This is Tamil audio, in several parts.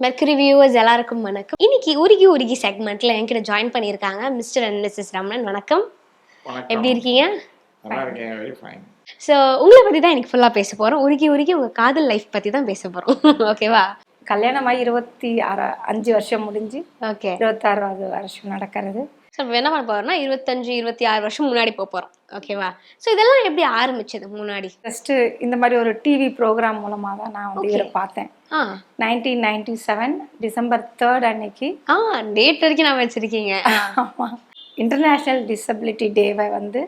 மெர்க்கரி வியூவர்ஸ் எல்லாருக்கும் வணக்கம். இன்னைக்கு உருகி உருகி செக்மெண்ட்ல என்கிட்ட ஜாயின் பண்ணியிருக்காங்க மிஸ்டர் அண்ட் மிஸ்ஸஸ் ரமணன். வணக்கம். எப்படி இருக்கீங்க? நல்லா இருக்கேன். வெரி ஃபைன் ஸோ உங்களை பத்தி தான் இன்னைக்கு ஃபுல்லா பேச போறோம். உருகி உருகி உங்க காதல் லைஃப் பத்தி தான் பேச போறோம். ஓகேவா கல்யாணமாகி இருபத்தி ஆறு அஞ்சு வருஷம் முடிஞ்சு ஓகே இருபத்தாறாவது வருஷம் நடக்கிறது. ஸோ என்ன பண்ண போறோம்னா இருபத்தஞ்சு இருபத்தி ஆறு வருஷம் முன்னாடி போக போறோம். ஓகேவா ஸோ இதெல்லாம் எப்படி ஆரம்பிச்சது முன்னாடி? ஜஸ்ட் இந்த மாதிரி ஒரு டிவி ப்ரோக்ராம் மூலமா தான் நான் வந்து இவரை பார்த்தேன். Nineteen ninety seven December third அன்னைக்கு. ஆ டேட் வரைக்கும் நான் வச்சிருக்கீங்க. ஆமா. இன்டர்நேஷ்னல் டிசபிலிட்டி டேவை வந்து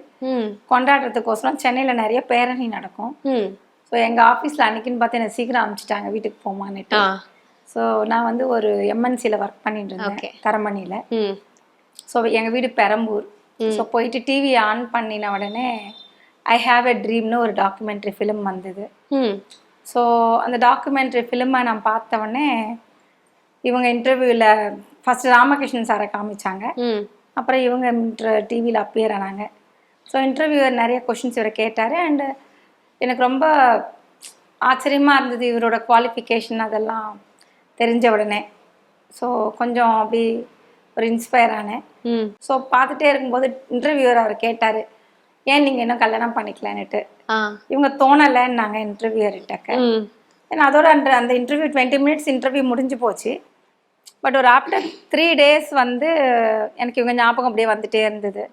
கொண்டாடுறதுக்கோசரம் சென்னையில் நிறைய பேரணி நடக்கும். ஸோ எங்கள் ஆஃபீஸில் அன்னைக்குன்னு பார்த்து என்னை சீக்கிரம் அனுப்பிச்சிட்டாங்க வீட்டுக்கு போமான்னுட்டு. ஆ. ஸோ நான் வந்து ஒரு எம்என்சியில் ஒர்க் பண்ணிட்டு. இருந்தேன் தரமணியில். ஸோ எங்கள் வீடு பெரம்பூர். ஸோ போயிட்டு டிவி ஆன் பண்ணின உடனே ஐ ஹாவ் எ ட்ரீம்னு ஒரு டாக்குமெண்ட்ரி ஃபிலிம் வந்தது. ஸோ அந்த டாக்குமெண்ட்ரி ஃபிலிமை நான் பார்த்த உடனே இவங்க இன்டர்வியூவில் ஃபர்ஸ்ட் ராமகிருஷ்ணன் சாரை காமிச்சாங்க. அப்புறம் இவங்க டிவியில் அப்பியர் ஆனாங்க. ஸோ இன்டர்வியூவர் நிறைய கொஷின்ஸ் இவரை கேட்டார் அண்டு எனக்கு ரொம்ப ஆச்சரியமாக இருந்தது இவரோட குவாலிஃபிகேஷன் அதெல்லாம் தெரிஞ்ச உடனே. ஸோ கொஞ்சம் அப்படி ஒரு இன்ஸ்பயர் ஆனேன். ஸோ பார்த்துட்டே இருக்கும்போது இன்டர்வியூவர் அவர் கேட்டார் ஏன் நீங்கள் இன்னும் கல்யாணம் பண்ணிக்கலான்னுட்டு? இவங்க தோணலைன்னாங்க இன்டர்வியூவர்கிட்டக்க ம். ஏன்னா அதோட அந்த அந்த இன்டர்வியூ டுவெண்ட்டி மினிட்ஸ் இன்டர்வியூ முடிஞ்சு போச்சு. பட் ஒரு ஆஃப்டர் த்ரீ டேஸ் வந்து எனக்கு இவங்க ஞாபகம் அப்படியே வந்துட்டே இருந்தது.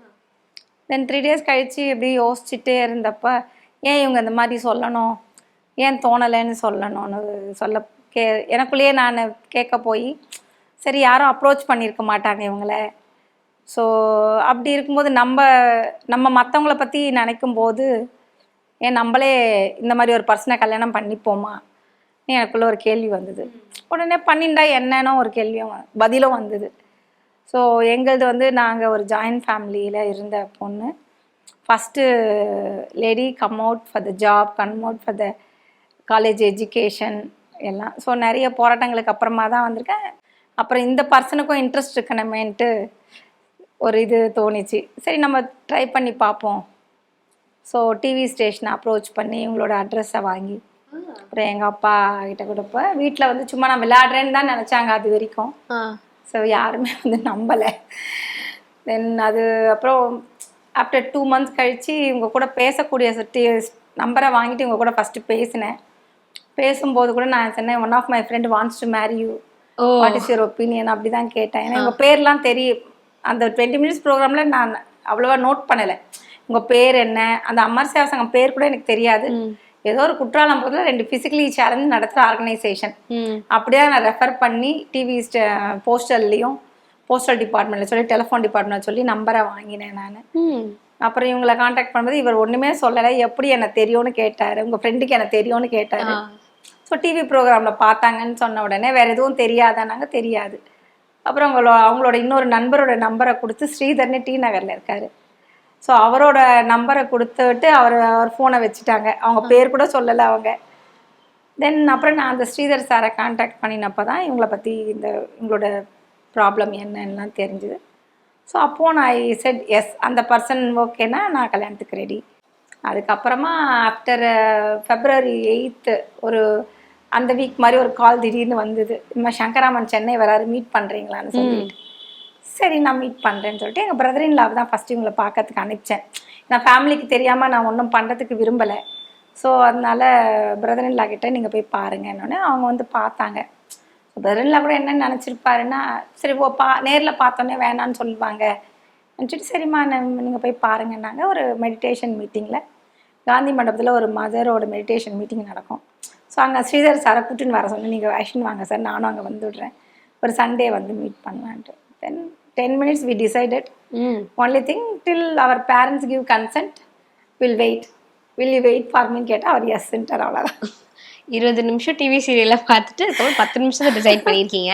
தென் த்ரீ டேஸ் கழித்து இப்படி யோசிச்சுட்டே இருந்தப்ப ஏன் இவங்க இந்த மாதிரி சொல்லணும்? ஏன் தோணலைன்னு சொல்லணும்னு சொல்ல கே எனக்குள்ளேயே நான் கேட்க போய் சரி யாரும் அப்ரோச் பண்ணியிருக்க மாட்டாங்க இவங்கள. ஸோ அப்படி இருக்கும்போது நம்ம நம்ம மற்றவங்கள பற்றி நினைக்கும் போது ஏன் நம்மளே இந்த மாதிரி ஒரு பர்சனை கல்யாணம் பண்ணிப்போமா? எனக்குள்ளே ஒரு கேள்வி வந்தது. உடனே பண்ணிண்டா என்னன்னு ஒரு கேள்வியும் வ- பதிலும் வந்தது. ஸோ எங்களது வந்து நாங்கள் ஒரு ஜாயின்ட் ஃபேமிலியில் இருந்த பொண்ணு. First lady come out for the job come out for the college education எல்லாம். ஸோ நிறைய போராட்டங்களுக்கு அப்புறமா தான் வந்திருக்கேன். அப்புறம் இந்த பர்சனுக்கும் இன்ட்ரெஸ்ட் இருக்கணுமேன்ட்டு ஒரு இது தோணுச்சு. சரி நம்ம ட்ரை பண்ணி பார்ப்போம் ஸோ டிவி ஸ்டேஷனை அப்ரோச் பண்ணி இவங்களோட அட்ரஸை வாங்கி அப்புறம் எங்கள் அப்பா கிட்ட கொடுப்ப. வீட்டில் வந்து சும்மா நான் விளையாடுறேன்னு தான் நினச்சாங்க அது வரைக்கும். ஸோ யாருமே வந்து நம்பலை. தென் அது அப்புறம் ஆஃப்டர் டூ மந்த்ஸ் கழித்து இவங்க கூட பேசக்கூடிய நம்பரை வாங்கிட்டு இவங்க கூட ஃபஸ்ட்டு பேசினேன். பேசும்போது கூட நான் சொன்னேன் one of my friend wants to marry you what is your opinion அப்படி தான் கேட்டேன். ஏன்னா உங்கள் பேர்லாம் தெரியும் அந்த டுவெண்ட்டி மினிட்ஸ் ப்ரோக்ராமில் நான் அவ்வளோவா நோட் பண்ணலை. உங்கள் பேர் என்ன? அந்த அமர் சேவா சங்கம் பேர் கூட எனக்கு தெரியாது. ஏதோ ஒரு குற்றாலம் போதில் ரெண்டு ஃபிசிக்கலி சேலஞ்ச் நடத்துகிற ஆர்கனைசேஷன் அப்படியே நான் ரெஃபர் பண்ணி டிவி போஸ்டல்லையும் போஸ்டல் டிபார்ட்மெண்ட்டில் சொல்லி டெலிஃபோன் டிபார்ட்மெண்ட்டில் சொல்லி நம்பரை வாங்கினேன் நான். அப்புறம் இவங்களை காண்டாக்ட் பண்ணும்போது இவர் ஒன்றுமே சொல்லலை. எப்படி என்ன தெரியும்னு கேட்டார். உங்கள் ஃப்ரெண்டுக்கு என்ன தெரியும்னு கேட்டார். ஸோ டிவி ப்ரோக்ராமில் பார்த்தாங்கன்னு சொன்ன உடனே வேறு எதுவும் தெரியாதானாங்க தெரியாது. அப்புறம் அவங்களோ அவங்களோட இன்னொரு நண்பரோட நம்பரை கொடுத்து ஸ்ரீதர்னு டி நகரில் இருக்கார். ஸோ அவரோட நம்பரை கொடுத்துட்டு அவர் அவர் ஃபோனை வச்சுட்டாங்க. அவங்க பேர் கூட சொல்லலை அவங்க. தென் அப்புறம் நான் அந்த ஸ்ரீதர் சாரை காண்டாக்ட் பண்ணினப்போ தான் இவங்கள பற்றி இந்த இவங்களோட ப்ராப்ளம் என்னெல்லாம் தெரிஞ்சுது. ஸோ அப்போது நான் செட் எஸ் அந்த பர்சன் ஓகேனா நான் கல்யாணத்துக்கு ரெடி அதுக்கப்புறமா ஆஃப்டர் ஃபெப்ரவரி எயித்து ஒரு அந்த வீக் மாதிரி ஒரு கால் திடீர்னு வந்தது. இந்த சங்கராமன் சென்னை வராரு மீட் பண்ணுறீங்களான்னு சொல்லிட்டு. சரி நான் மீட் பண்ணுறேன்னு சொல்லிட்டு எங்கள் பிரதர் இன் தான் ஃபஸ்ட்டு இவங்களை பார்க்கறதுக்கு அனுப்பிச்சேன். நான் ஃபேமிலிக்கு தெரியாமல் நான் ஒன்றும் பண்ணுறதுக்கு விரும்பலை. ஸோ அதனால பிரதர் இன் கிட்ட நீங்கள் போய் பாருங்கன்னொடனே அவங்க வந்து பார்த்தாங்க. பிரதர் இன் கூட என்ன நினச்சிருப்பாருன்னா சரி ஓ பா நேரில் பார்த்தோன்னே வேணான்னு சொல்லுவாங்க. நினச்சிட்டு சரிம்மா நீங்கள் போய் பாருங்கன்னாங்க. ஒரு மெடிடேஷன் மீட்டிங்கில் காந்தி மண்டபத்தில் ஒரு மதரோட மெடிடேஷன் மீட்டிங் நடக்கும். ஸோ அங்கே ஸ்ரீதர் சாரை கூட்டின்னு வர சொன்னேன். நீங்கள் வேஷன் வாங்க சார் நானும் அங்கே வந்துடுறேன் ஒரு சண்டே வந்து மீட் பண்ணலான்ட்டு then ten minutes we decided hmm. Only thing till our parents give consent will wait will you wait for me கேட்டால் அவர் எஸ்ன்ட்டார் அவ்வளோதான் இருபது நிமிஷம் டிவி சீரியல்ல பார்த்துட்டு அதுக்கப்புறம் பத்து நிமிஷத்துல டிசைட் பண்ணியிருக்கீங்க.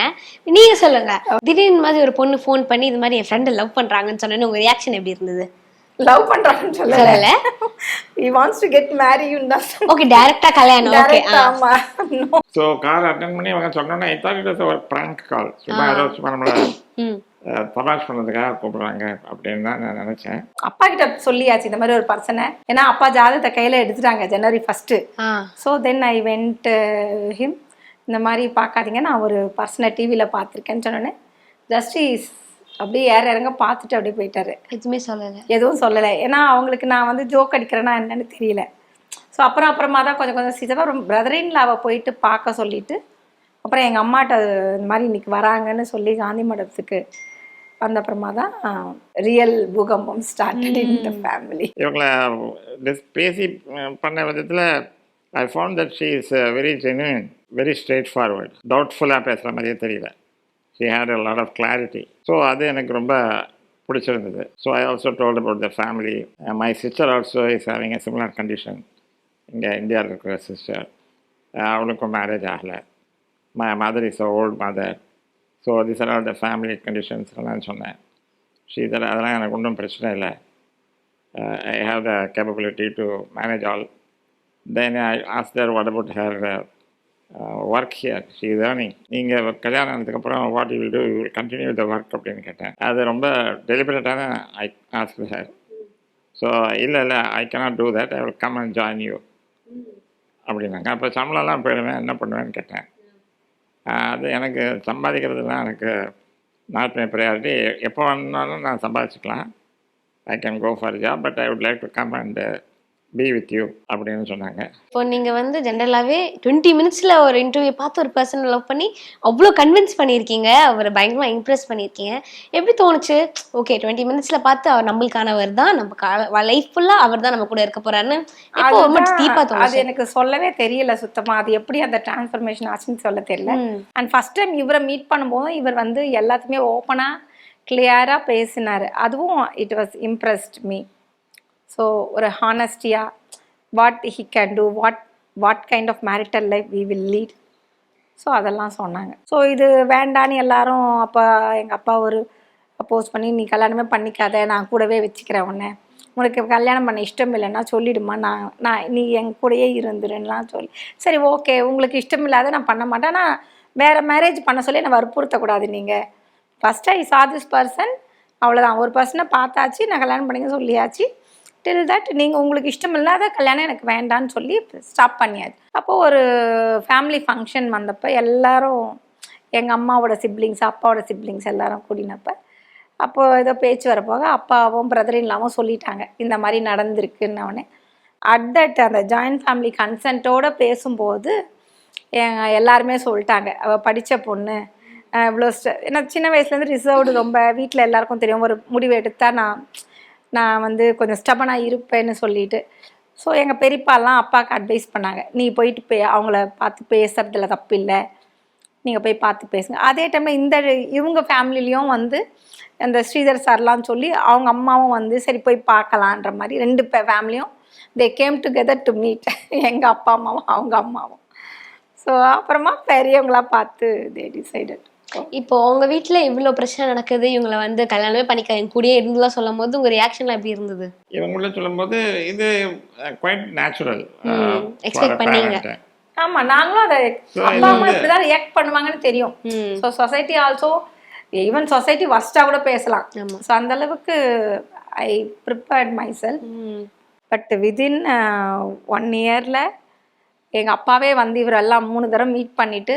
நீங்க சொல்லுங்க. திடீர்னு மாதிரி ஒரு பொண்ணு ஃபோன் பண்ணி இது மாதிரி என் ஃப்ரெண்டு லவ் பண்றாங்கன்னு சொன்னேன்னு உங்க ரியாக்ஷன் எப்படி இருந்தது? லவ் பண்ணுறாங்கன்னு சொல்லல. he wants to get married தான் ஓகே டைரக்டா கல்யாணம். ஓகே ஆமா. ஸோ கால் அட்டன் பண்ணி அவங்க சொன்னோன்னே ஐ தாட் இட் ஒரு ப்ராங்க் கால் சும்மா ஏதோ சும்மா நம்மளை தமாஷ் பண்ணதுக்காக கூப்பிடுறாங்க அப்படின்னு தான் நான் நினச்சேன். அப்பா கிட்ட சொல்லியாச்சு இந்த மாதிரி ஒரு பர்சனை ஏன்னா அப்பா ஜாதகத்தை கையில எடுத்துட்டாங்க ஜனவரி first so then I went him இந்த மாதிரி பார்க்காதீங்க நான் ஒரு பர்சனை டிவியில் பார்த்துருக்கேன்னு சொன்னோன்னே ஜஸ்டிஸ் அப்படியே ஏற இறங்க பார்த்துட்டு அப்படியே போயிட்டாரு. எதுவுமே சொல்லல. எதுவும் சொல்லலை. ஏன்னா அவங்களுக்கு நான் வந்து ஜோக் அடிக்கிறேன்னா என்னன்னு தெரியல. ஸோ அப்புறம் அப்புறமா தான் கொஞ்சம் கொஞ்சம் சீசன் அப்புறம் பிரதரின்ல அவள் போயிட்டு பார்க்க சொல்லிட்டு அப்புறம் எங்கள் அம்மாட்ட இந்த மாதிரி இன்னைக்கு வராங்கன்னு சொல்லி காந்தி மண்டபத்துக்கு வந்த அப்புறமா தான் ரியல் பூகம்பம் ஸ்டார்டட் இன் த ஃபேமிலி இவங்கள பேசி பண்ண விதத்தில் I found that she is very genuine very straightforward டவுட்ஃபுல்லாக பேசுகிற மாதிரியே தெரியல. He had a lot of clarity so அது எனக்கு ரொம்ப பிடிச்சிருந்தது. So I also told about the family my sister also is having a similar condition இங்கே இந்தியாவில் இருக்கிற சிஸ்டர் அவளுக்கும் மேரேஜ் ஆகலை. My mother is a old mother so this are all the family conditions எல்லாம் சொன்னேன். ஸோ இதில் அதெல்லாம் எனக்கு ஒன்றும் பிரச்சனை இல்லை. I have the capability to manage all then I I there what about her work here she work நீங்கள் கல்யாணம் ஆனதுக்கப்புறம் what you will do you continue the work அப்படின்னு கேட்டேன். அது ரொம்ப டெலிபரேட்டான ஐ ஆஸ்க் சார் ஸோ இல்லை இல்லை I cannot do that I will come and join you அப்படின்னாங்க. அப்போ சம்பளம்லாம் போயிடுவேன். என்ன பண்ணுவேன்னு கேட்டேன். அது எனக்கு சம்பாதிக்கிறதுலாம் எனக்கு நாட் மை ப்ரையாரிட்டி எப்போ வேணாலும் நான் சம்பாதிச்சுக்கலாம். I can go for job but I would like to come and be with you அப்படின்னு சொன்னாங்க. இப்போ நீங்க வந்து ஜென்ரலாவே டுவெண்ட்டி மினிட்ஸ்ல ஒரு இன்டர்வியூ பார்த்து ஒரு பர்சன் லவ் பண்ணி அவ்வளோ கன்வின்ஸ் பண்ணியிருக்கீங்க. அவரை பயங்கரமா இம்ப்ரெஸ் பண்ணியிருக்கீங்க. எப்படி தோணுச்சு? ஓகே டுவெண்ட்டி மினிட்ஸ்ல பார்த்து அவர் நம்மளுக்கானவர் தான். நம்ம லைஃப் ஃபுல்லா அவர் தான் நம்ம கூட இருக்க ரொம்ப அதுதான், டீப்பா அது எனக்கு சொல்லவே தெரியல சுத்தமா. அது எப்படி அந்த டிரான்ஸ்ஃபர்மேஷன் ஆச்சுன்னு சொல்ல தெரியல. அண்ட் ஃபர்ஸ்ட் டைம் இவரை மீட் பண்ணும்போது இவர் வந்து எல்லாத்தையுமே ஓப்பனா கிளியரா பேசினாரு. அதுவும் it was impressed me so ஒரு ஹானஸ்டியாக what he can do what what kind of marital life we will lead so அதெல்லாம் சொன்னாங்க. ஸோ இது வேண்டான்னு எல்லாரும் அப்போ எங்கள் அப்பா ஒரு போஸ்ட் பண்ணி நீ கல்யாணமே பண்ணிக்காத நான் கூடவே வச்சுக்கிறேன் உன்னை. உனக்கு கல்யாணம் பண்ண இஷ்டம் இல்லைன்னா சொல்லிடுமா. நான் நான் நீ என் கூடயே இருந்துருன்னுலாம் சொல்லி. சரி ஓகே உங்களுக்கு இஷ்டம் இல்லாத நான் பண்ண மாட்டேன். நான் வேறு மேரேஜ் பண்ண சொல்லி நான் வற்புறுத்தக்கூடாது நீங்கள் first I saw this person அவ்வளோதான் ஒரு பர்சனை பார்த்தாச்சு நான் கல்யாணம் பண்ணிக்க சொல்லியாச்சு. டில் தட் நீங்கள் உங்களுக்கு இஷ்டம் இல்லாத கல்யாணம் எனக்கு வேண்டான்னு சொல்லி ஸ்டாப் பண்ணியாச்சு. அப்போது ஒரு ஃபேமிலி ஃபங்க்ஷன் வந்தப்போ எல்லாரும் எங்கள் அம்மாவோட சிப்ளிங்ஸ் அப்பாவோட சிப்ளிங்ஸ் எல்லாரும் கூடினப்போ அப்போது ஏதோ பேச்சு வரப்போக அப்பாவும் பிரதரின்லாவும் சொல்லிட்டாங்க. இந்த மாதிரி நடந்திருக்குன்னொடனே அட் தட் அந்த ஜாயின்ட் ஃபேமிலி கன்சென்ட்டோட பேசும்போது எங்க எல்லாருமே சொல்லிட்டாங்க. அவள் படித்த பொண்ணு இவ்வளோ ஸ்ட ஏன்னா சின்ன வயசுலேருந்து ரிசர்வ்டு ரொம்ப வீட்டில் எல்லாருக்கும் தெரியும். ஒரு முடிவு எடுத்தா நான் நான் வந்து கொஞ்சம் ஸ்டபனாக இருப்பேன்னு சொல்லிட்டு. ஸோ எங்கள் பெரியப்பாலாம் அப்பாவுக்கு அட்வைஸ் பண்ணாங்க. நீ போயிட்டு பே அவங்கள பார்த்து பேசுகிறதுல தப்பு இல்லை. நீங்கள் போய் பார்த்து பேசுங்க. அதே டைமில் இந்த இவங்க ஃபேமிலிலையும் வந்து அந்த ஸ்ரீதர் சார்லாம் சொல்லி அவங்க அம்மாவும் வந்து சரி போய் பார்க்கலான்ற மாதிரி ரெண்டு ஃபேமிலியும் they came together to meet எங்கள் அப்பா அம்மாவும் அவங்க அம்மாவும். ஸோ அப்புறமா பெரியவங்களா பார்த்து தே டிசைடட் இப்போ உங்க வீட்ல இவ்வளவு பிரச்சனை நடக்குது இவங்கள வந்து கல்யாணமே பண்ணிக்க என் கூடயே இருந்துலாம் சொல்லும் போது உங்க ரியாக்ஷன்லாம் எப்படி இருந்தது இவங்கள சொல்லும்போது இது குவைட் நேச்சுரல் expect பண்ணீங்க. ஆமாம் நாங்களும் அதை அப்பா அம்மா வந்து- இப்படி தான் ரியாக்ட் பண்ணுவாங்கன்னு தெரியும். So society also even society வஸ்ட்டாக கூட பேசலாம் ஆமா. ஸோ அந்த அளவுக்கு I prepared myself hmm. But within one இயரில் எங்கள் அப்பாவே வந்து இவரெல்லாம் மூணு தடவை மீட் பண்ணிவிட்டு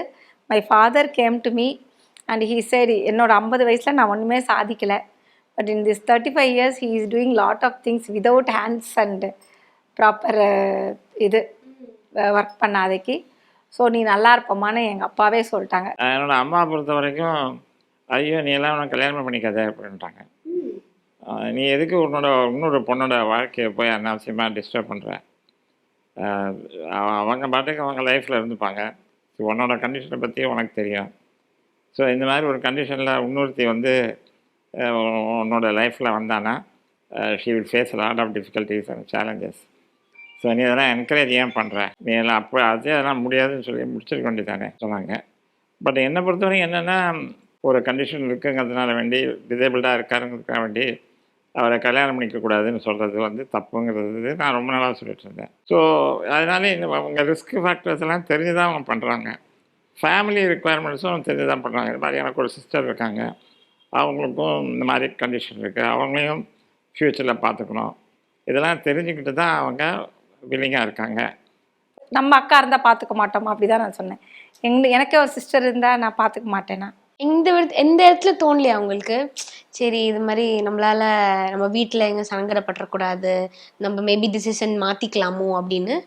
my father came to me and he said என்னோட ஐம்பது வயசில் நான் ஒன்றுமே சாதிக்கலை. But in this thirty five years he is doing lot of things without hands and proper இது ஒர்க் பண்ணாதைக்கு. ஸோ நீ நல்லா இருப்பமான்னு எங்கள் அப்பாவே சொல்லிட்டாங்க. என்னோட அம்மா பொறுத்த வரைக்கும் ஐயோ நீ எல்லாம் உனக்கு கல்யாணம் பண்ணிக்காத அப்படின்ட்டாங்க. நீ எதுக்கு உன்னோட இன்னொரு பொண்ணோட வாழ்க்கையை போய் அனாவசியமாக டிஸ்டர்ப் பண்ணுற அவங்க பாட்டுக்கு அவங்க லைஃப்பில் இருந்துப்பாங்க. உன்னோட கண்டிஷனை பற்றி உனக்கு தெரியும். ஸோ இந்த மாதிரி ஒரு கண்டிஷனில் இன்னொருத்தி வந்து உன்னோட லைஃப்பில் வந்தானா she will face lot of difficulties and challenges so நீ அதெல்லாம் என்கரேஜ் ஏன் பண்ணுற நீ எல்லாம் அப்போ அதே அதெல்லாம் முடியாதுன்னு சொல்லி முடிச்சிருக்க வேண்டியதானே சொன்னாங்க. பட் என்னை பொறுத்தவரைக்கும் என்னென்னா ஒரு கண்டிஷன் இருக்குங்கிறதுனால வேண்டி டிசேபிள்டாக இருக்காருங்கிறதுக்காக வேண்டி அவரை கல்யாணம் பண்ணிக்கக்கூடாதுன்னு சொல்கிறது வந்து தப்புங்கிறது நான் ரொம்ப நாளாக சொல்லிட்டு இருந்தேன். ஸோ அதனால இந்த அவங்க ரிஸ்க் ஃபேக்டர்ஸ் எல்லாம் தெரிஞ்சு தான் அவங்க பண்ணுறாங்க ஃபேமிலி ரெக்குவயர்மெண்ட்ஸும் தெரிஞ்சு தான் பண்ணுறாங்க இது மாதிரி எனக்கு ஒரு சிஸ்டர் இருக்காங்க. அவங்களுக்கும் இந்த மாதிரி கண்டிஷன் இருக்குது அவங்களையும் ஃப்யூச்சரில் பார்த்துக்கணும். இதெல்லாம் தெரிஞ்சுக்கிட்டு தான் அவங்க வில்லிங்காக இருக்காங்க. நம்ம அக்கா இருந்தால் பார்த்துக்க மாட்டோமா? அப்படி தான் நான் சொன்னேன். எங்க எனக்கே ஒரு சிஸ்டர் இருந்தால் நான் பார்த்துக்க மாட்டேனா? இந்த விட- எந்த இடத்துல தோணலையா உங்களுக்கு? சரி இது மாதிரி நம்மளால நம்ம வீட்டில் எங்க சங்கடப்பட்டுறக்கூடாது. நம்ம மேபி டிசிஷன் மாத்திக்கலாமோ அப்படின்னு?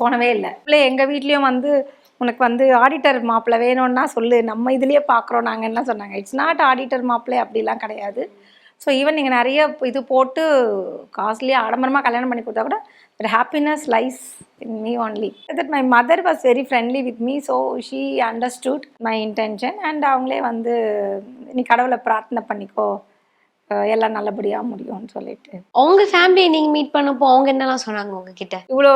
தோணவே இல்லை. இல்லை எங்கள் வீட்லேயும் வந்து உனக்கு வந்து ஆடிட்டர் மாப்பிள்ளை வேணும்னா சொல்லு. நம்ம இதுலேயே பார்க்குறோம் நாங்கள் சொன்னாங்க. இட்ஸ் நாட் ஆடிட்டர் மாப்பிள்ளை அப்படிலாம் கிடையாது. ஸோ ஈவன் நீங்கள் நிறைய இது போட்டு காஸ்ட்லியாக ஆடம்பரமாக கல்யாணம் பண்ணி கொடுத்தா கூட that happiness lies in me only that my mother was very friendly with me so she understood my intention and அவங்களே வந்து நீ கடவுளை பிரார்த்தனை பண்ணிக்கோ. எல்லாம் நல்லபடியாக முடியும்னு சொல்லிட்டு. அவங்க ஃபேமிலியை நீங்க மீட் பண்ணப்போ அவங்க என்னலாம் சொன்னாங்க உங்ககிட்ட? இவ்வளோ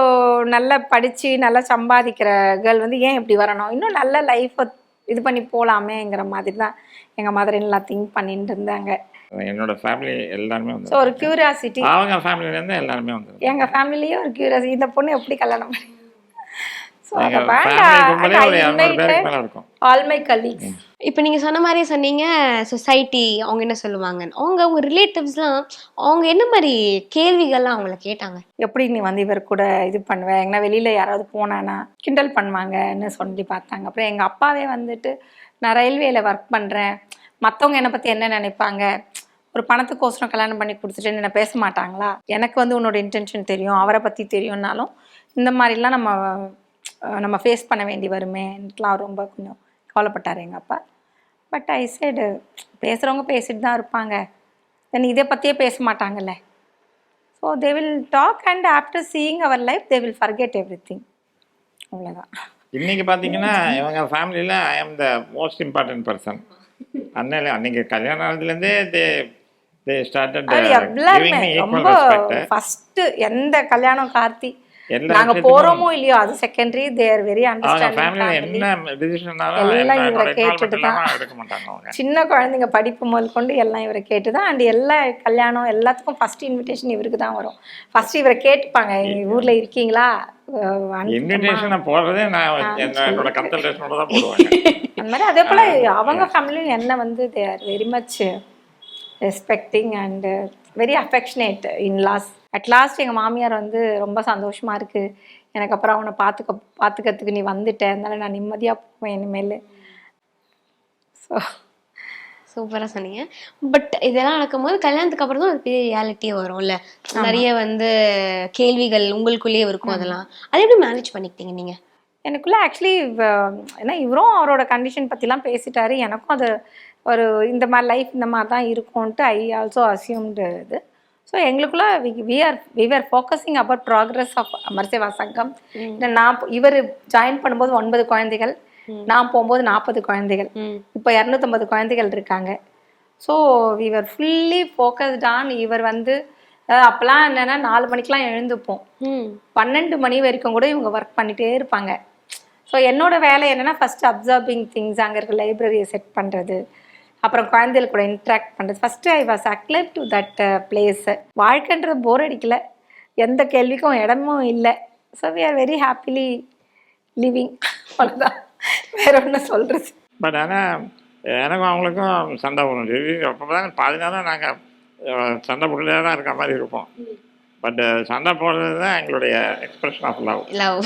நல்லா படித்து நல்லா சம்பாதிக்கிற கேர்ள் வந்து ஏன் இப்படி வரணும்? இன்னும் நல்ல லைஃப்பை இது பண்ணி போகலாமேங்கிற மாதிரி தான் எங்கள் மதர் எல்லாம் திங்க் பண்ணிட்டு இருந்தாங்க. என்னோட ஃபேமிலி எல்லாருமே ஸோ ஒரு வந்து கியூரியாசிட்டி அவங்க ஃபேமிலிலேருந்து எல்லாருமே வந்து எங்கள் ஃபேமிலியும் ஒரு கியூரியாசிட்டி இந்த பொண்ணு எப்படி கல்யாணம் பண்ணி ஸோ அதை ஆல் மை கலீக்ஸ் இப்போ நீங்கள் சொன்ன மாதிரியே சொன்னீங்க சொசைட்டி அவங்க என்ன சொல்லுவாங்கன்னு அவங்க அவங்க ரிலேட்டிவ்ஸ்லாம் அவங்க என்ன மாதிரி கேள்விகள்லாம் அவங்கள கேட்டாங்க? எப்படி நீ வந்து இவர் கூட இது பண்ணுவேன் எங்கன்னா வெளியில் யாராவது போனானா கிண்டல் பண்ணுவாங்கன்னு சொல்லி பார்த்தாங்க. அப்புறம் எங்கள் அப்பாவே வந்துட்டு நான் ரயில்வேயில் ஒர்க் பண்ணுறேன் மற்றவங்க என்னை பற்றி என்ன நினைப்பாங்க? ஒரு பணத்துக்கோசரம் கல்யாணம் பண்ணி கொடுத்துட்டு என்ன பேச மாட்டாங்களா? எனக்கு வந்து உன்னோட இன்டென்ஷன் தெரியும். அவரை பற்றி தெரியும்னாலும் இந்த மாதிரிலாம் நம்ம நம்ம ஃபேஸ் பண்ண வேண்டி வருமேன்ட்டுலாம் ரொம்ப கொஞ்சம் கவலைப்பட்டார் எங்கள் அப்பா. பட் ஐ சைடு பேசுகிறவங்க பேசிட்டு தான் இருப்பாங்க. தென் இதை பற்றியே பேச மாட்டாங்கல்ல. So they will talk and after seeing our life they will forget everything அவ்வளோதான் இன்னைக்கு பார்த்தீங்கன்னா இவங்க ஃபேமிலியில் ஐ ஆம் த மோஸ்ட் இம்பார்ட்டன்ட் பர்சன் அன்னையில அன்னைக்கு கல்யாணம் ஆனதுலேருந்தே தே தே ஸ்டார்டட் ரொம்ப ஃபர்ஸ்ட் எந்த கல்யாணம் கார்த்தி நாங்க போறோமோ இல்லையோ அது செகண்டரி தேர் வெரி எல்லாம் இவரை கேட்டுட்டு தான். சின்ன குழந்தைங்க படிப்பு முதல் கொண்டு எல்லாம் இவரை கேட்டு தான் அண்ட் எல்லா கல்யாணம் எல்லாத்துக்கும் ஃபர்ஸ்ட் இன்விடேஷன் இவருக்கு தான் வரும். ஃபர்ஸ்ட் இவரை கேட்டுப்பாங்க. எங்க ஊர்ல இருக்கீங்களா? அஹ் அனுப்புமா. இன்விடேஷனை போடுறதே நான் என்னோட கன்சல்டேஷனோட தான் போடுவாங்க. அந்த மாதிரி அதே போல் அவங்க ஃபேமிலியும் என்ன வந்து they are very much respecting and very affectionate in laws at last எங்கள் மாமியார் வந்து ரொம்ப சந்தோஷமாக இருக்குது எனக்கு அப்புறம் அவனை பார்த்துக்க பார்த்துக்கிறதுக்கு நீ வந்துட்ட. அதனால நான் நிம்மதியாக போவேன் இனிமேல். ஸோ சூப்பரா சொன்னீங்க. பட் இதெல்லாம் நடக்கும்போது கல்யாணத்துக்கு அப்புறம் தான் ஒரு பெரிய ரியாலிட்டியே வரும்ல. நிறைய வந்து கேள்விகள் உங்களுக்குள்ளேயே இருக்கும் அதெல்லாம். அதை எப்படி மேனேஜ் பண்ணிக்கிட்டீங்க நீங்க? எனக்குள்ள ஆக்சுவலி ஏன்னா இவரும் அவரோட கண்டிஷன் பற்றிலாம் பேசிட்டாரு. எனக்கும் அது ஒரு இந்த மாதிரி லைஃப் இந்த மாதிரி தான் இருக்கும்ன்ட்டு ஐ ஆல்சோ அசியூம்டு இது. ஸோ எங்களுக்குள்ள we are we are focusing about progress of Amar Seva Sangam நான் இவர் ஜாயின் பண்ணும்போது ஒன்பது குழந்தைகள். நான் போகும்போது நாற்பது குழந்தைகள். ம் இப்போ இரநூத்தம்பது குழந்தைகள் இருக்காங்க. So we are fully focused on இவர் வந்து அப்போல்லாம் என்னென்னா நாலு மணிக்கெலாம் எழுந்துப்போம். ம் பன்னெண்டு மணி வரைக்கும் கூட இவங்க ஒர்க் பண்ணிட்டே இருப்பாங்க. ஸோ என்னோட வேலை என்னன்னா ஃபர்ஸ்ட் அப்சர்விங் திங்ஸ் அங்கே இருக்க லைப்ரரியை செட் பண்ணுறது அப்புறம் குழந்தைகள் கூட இன்ட்ராக்ட் பண்ணுறது first I was alive to that place வாழ்க்கைன்றது போர் அடிக்கல. எந்த கேள்விக்கும் இடமும் இல்லை. So we are very happily living அவ்வளோதான் வேற ஒன்றும் சொல்கிறது பட் ஆனால் எனக்கும் அவங்களுக்கும் சண்டை வரும் அப்போ தான் பாதி நேரம் நாங்கள் சண்டை போட்டுட்டே தான் இருக்க மாதிரி இருப்போம். பட் சண்டை போடுறது தான் எங்களுடைய expression of love love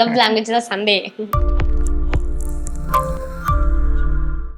love language தான் சண்டே.